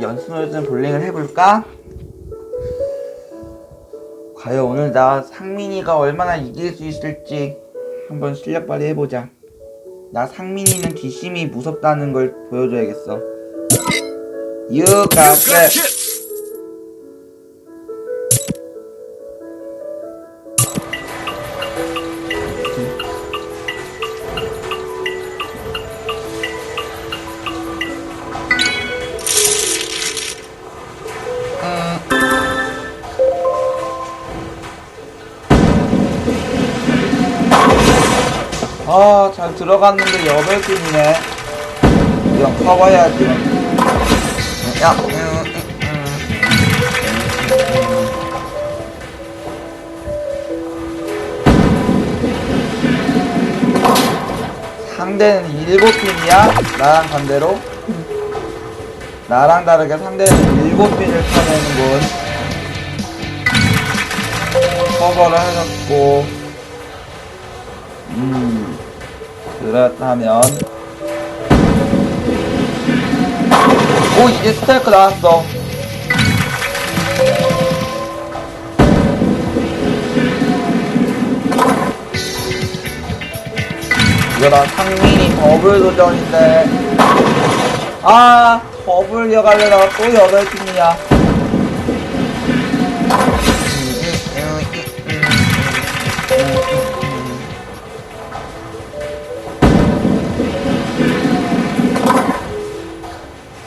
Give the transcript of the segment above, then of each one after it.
연습을 볼링을 해볼까? 과연 오늘 나 상민이가 얼마나 이길 수 있을지 한번 실력 발휘 해보자. 나 상민이는 뒷심이 무섭다는 걸 보여줘야겠어. It. 아, 잘 들어갔는데 여덟 팀이네. 이건 커버해야지. 야, 음, 음, 음. 상대는 일곱 팀이야? 나랑 반대로? 나랑 다르게 상대는 일곱 핀을 쳐내는군. 커버를 해줬고, 음, 그렇다면. 오 이제 스타이크 나왔어. 이거 나 상민이 더블 도전인데. 아 더블 이어가려다가 또 여덟 팀이야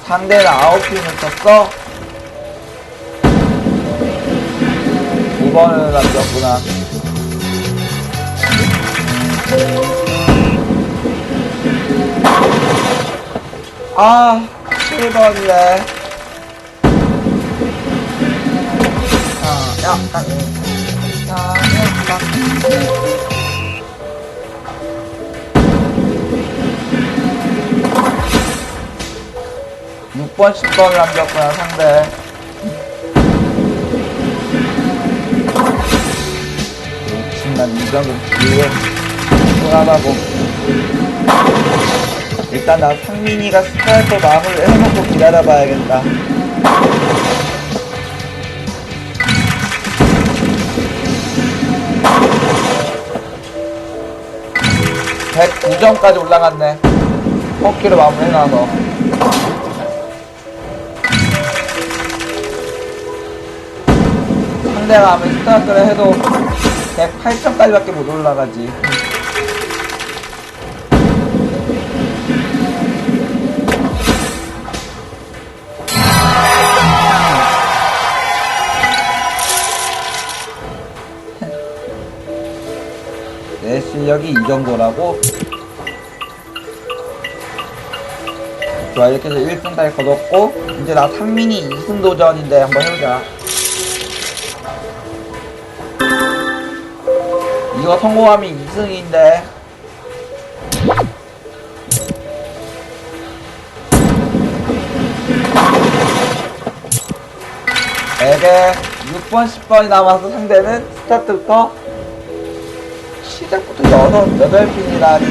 상대는 아홉 팀을 쳤어? 5번을 남겼구나. 아, 7번이네. 아, 약간, 아, 약간. 6번, 10번을 남겼구나, 상대. 욕심난 이 정도 기회 불안하고. 일단 나 상민이가 스타일터 마무리 해놓고 기다려봐야겠다. (109점까지) 올라갔네 퍼키로 마무리 해놔서 상대가 하면 스타트를 해도 108점까지밖에 못 올라가지. 내 실력이 이 정도라고? 좋아 이렇게 해서 1승까지 거뒀고 이제 나 상민이 2승 도전인데 한번 해보자 이거 성공하면 2승인데. 에게 6번 10번이 남아서 상대는 스타트부터 시작부터 6, 8핀이라니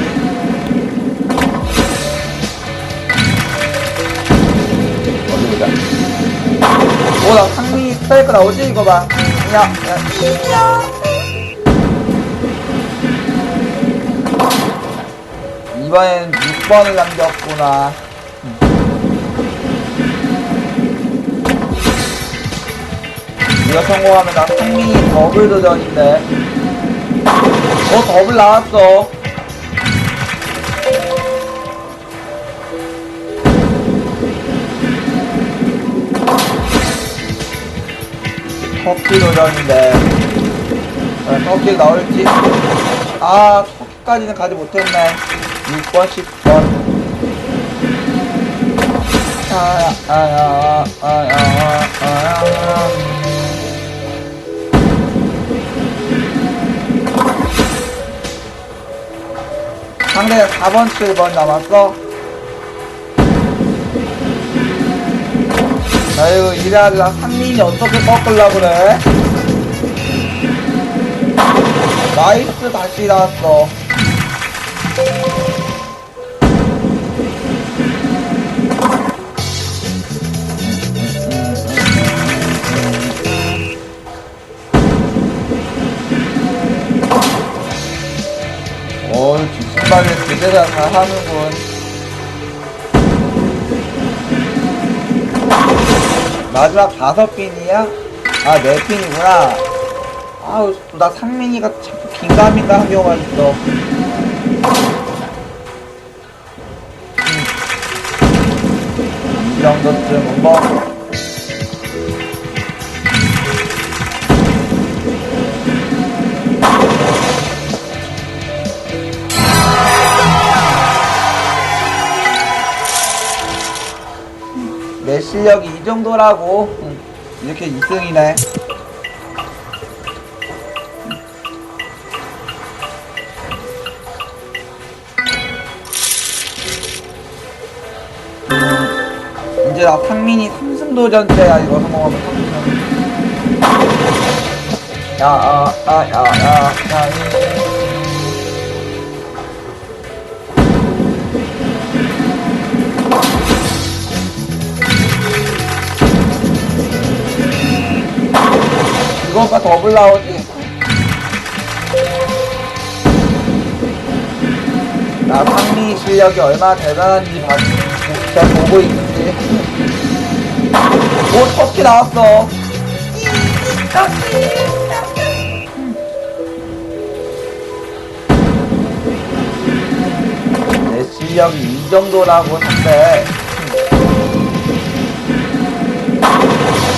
어디 보자 오나 상민이 스타일크 나오지? 이거 봐. 야, 야, 야. 이번엔 6번을 남겼구나. 이거 성공하면 나 상민이 더블 도전인데. 어, 더블 나왔어. 터키 도전인데. 어, 터키 나올지? 아, 터키까지는 가지 못했네. 6번, 10번. 아야, 아야, 아야, 아야. 상대가 4번, 7번 남았어. 아이고, 이래야 상민이 어떻게 꺾으려고 그래? 나이스, 다시 나왔어. 하는군. 마지막 다섯 핀이야? 아, 네 핀이구나. 아우, 나 상민이가 자꾸 긴가민가 경우가 있어. 음. 이 정도쯤은 뭐. 실력이 이 정도라고. 응. 이렇게 2승이네. 음, 이제 나 상민이 3승 도전째야 이거 성공하면 3승. 야, 아, 아, 야, 야, 야, 이. 이거가 더블 나오지? 나 상미 실력이 얼마나 대단한지 봐, 잘 보고 있는지. 오, 터키 나왔어. 내 실력이 이 정도라고 한데.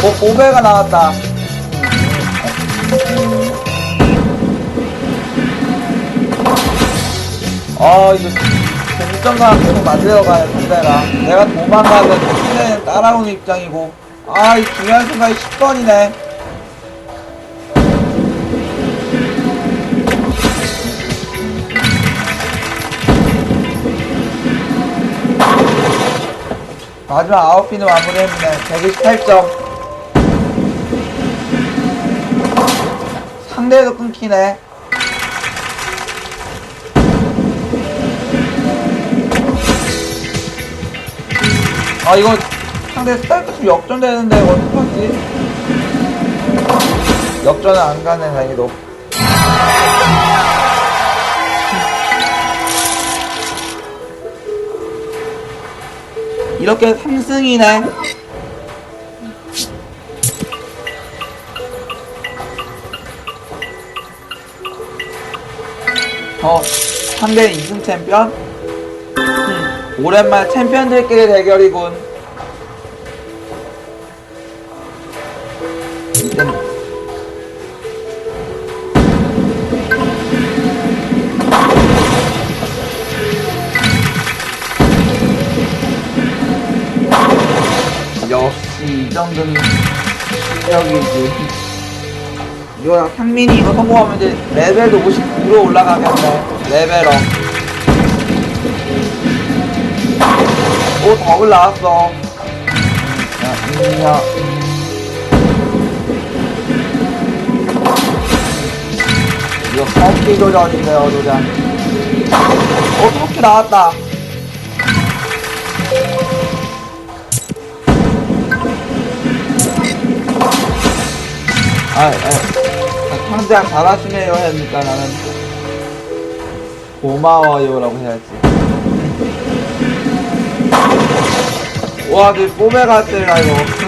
오, 고배가 나왔다. 아 이거 동점만 계속 만들어가야 상대가 내가 도망가면 상대는 따라오는 입장이고. 아 이 중요한 순간이 10번이네. 마지막 9피는 마무리했네. 128점. 상대도 끊기네 아 이거 상대 스타일도 좀 역전되는데 어떡하지? 역전은 안 가네 다행히도 이렇게 3승이네 어 상대 2승 챔피언? 음, 오랜만에 챔피언들끼리 대결이군. 역시 이 정도는 실력이지. 이거 상민이 이거 성공하면 이제 레벨도 59로 올라가겠네. 레벨업 오 더블 나왔어. 야 인야 이거 커피 도전인데요 도전 오 토끼 나왔다. 아, 아, 상장 잘하시네요 하니까 나는. 고마워요라고 해야지. 와, 내 뽀메 같아 이거.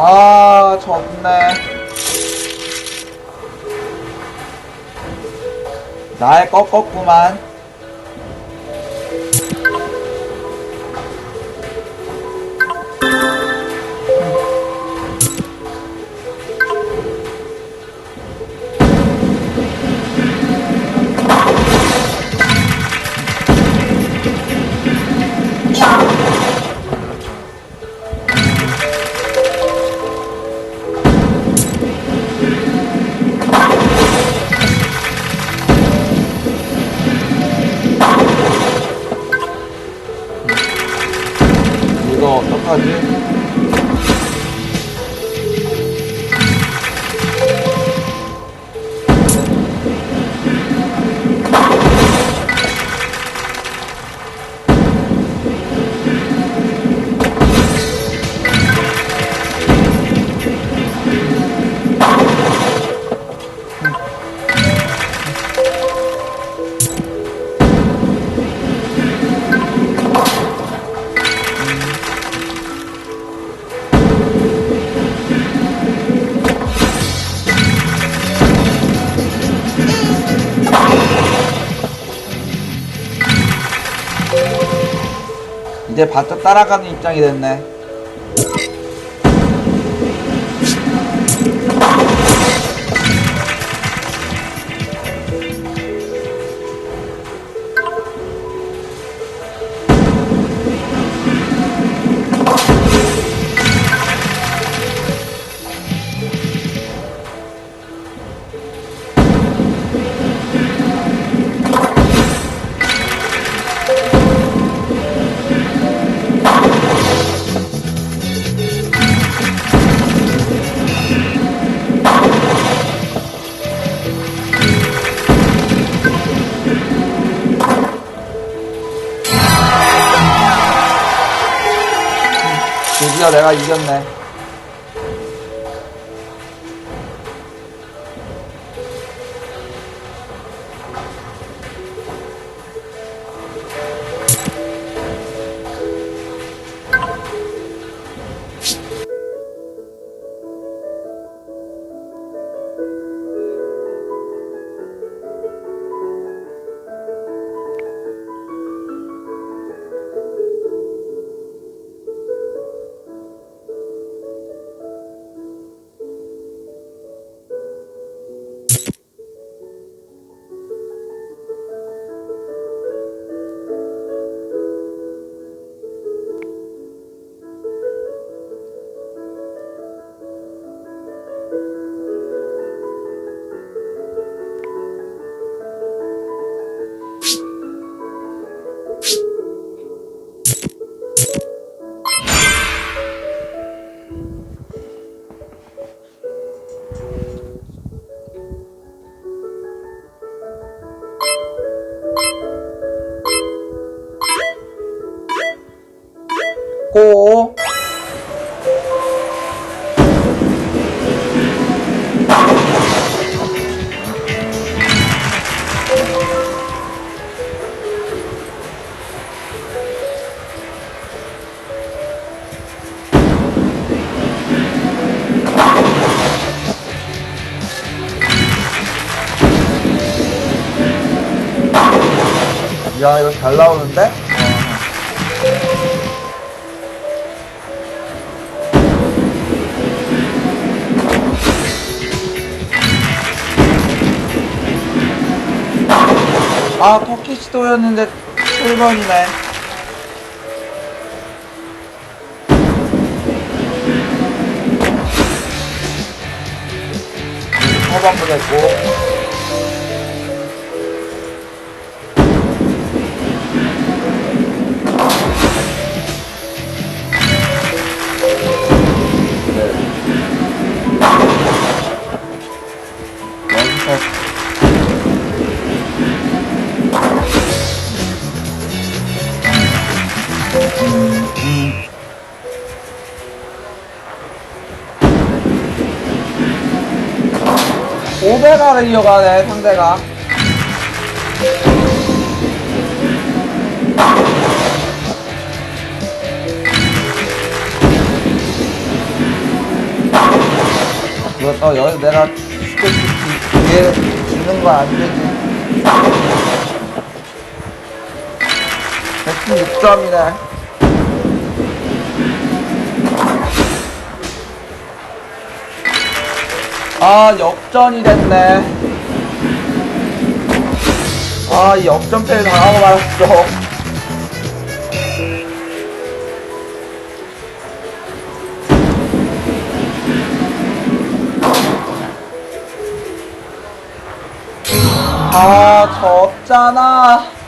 아, 졌네. 날 꺾었구만. 이 이제 바짝 따라가는 입장이 됐네. 내가 이겼네. 야 이거 잘 나오는데? 와. 아 터키 시도였는데 7번이네 허반부 됐고 500알을 이어가네 상대가. 이거 여기서 내가 쉽게 기회 주는 거안 되지. 116점이네 아 역전이 됐네. 아이 역전패를 당하고 말았어. 아 졌잖아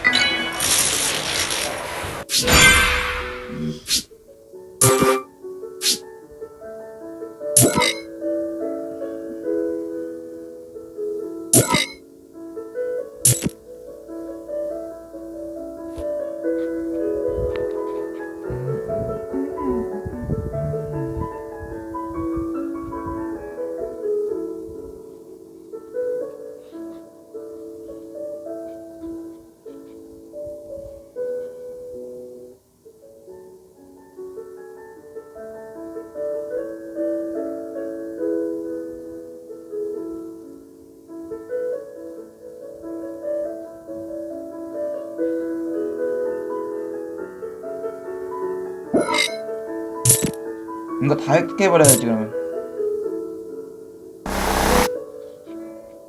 이거 다 획득해버려야지 그러면.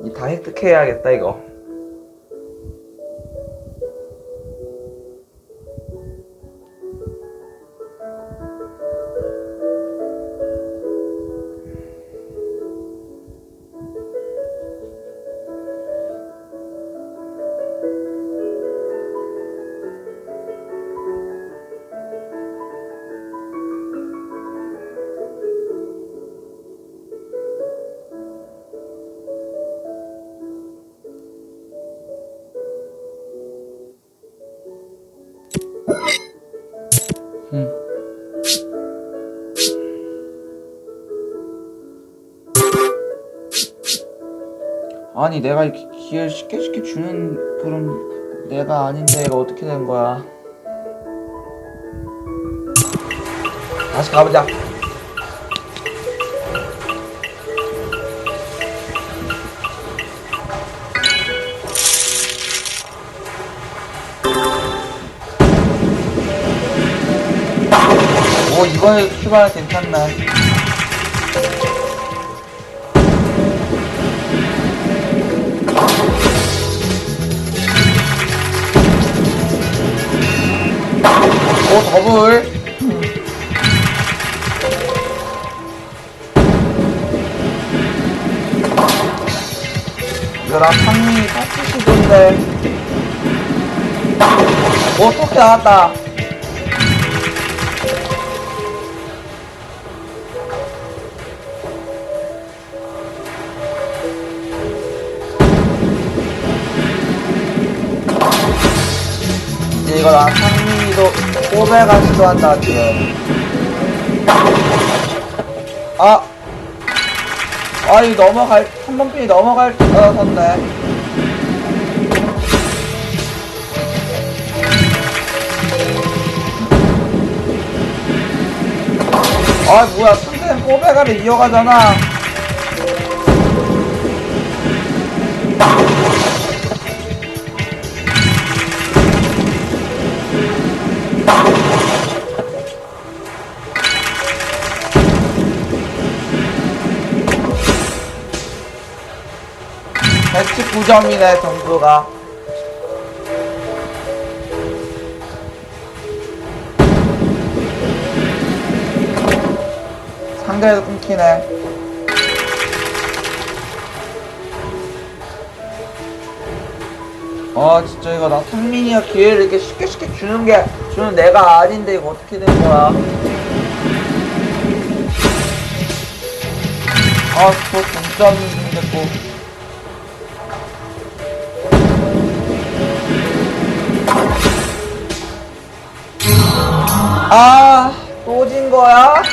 이 다 획득해야겠다 이거 아니 내가 이렇게 기회를 쉽게 쉽게 주는 그런 내가 아닌데 이거 어떻게 된 거야? 다시 가보자. 오 이번에 출발 괜찮네 오 더블. 이거랑 상민이 똑같이 시던데. 오 토끼 나왔다 꼬배가 시도한다 지금. 아! 아이 넘어갈 한 번뿐이 넘어갈 거였는데 아 뭐야 상대는 꼬배가를 이어가잖아 백십 점이네 점수가. 상대에서 끊기네. 아 진짜 이거 나 상민이가 기회를 이렇게 쉽게 쉽게 주는 게 주는 내가 아닌데 이거 어떻게 된 거야? 아또 동점이 됐고 아, 또 진 거야?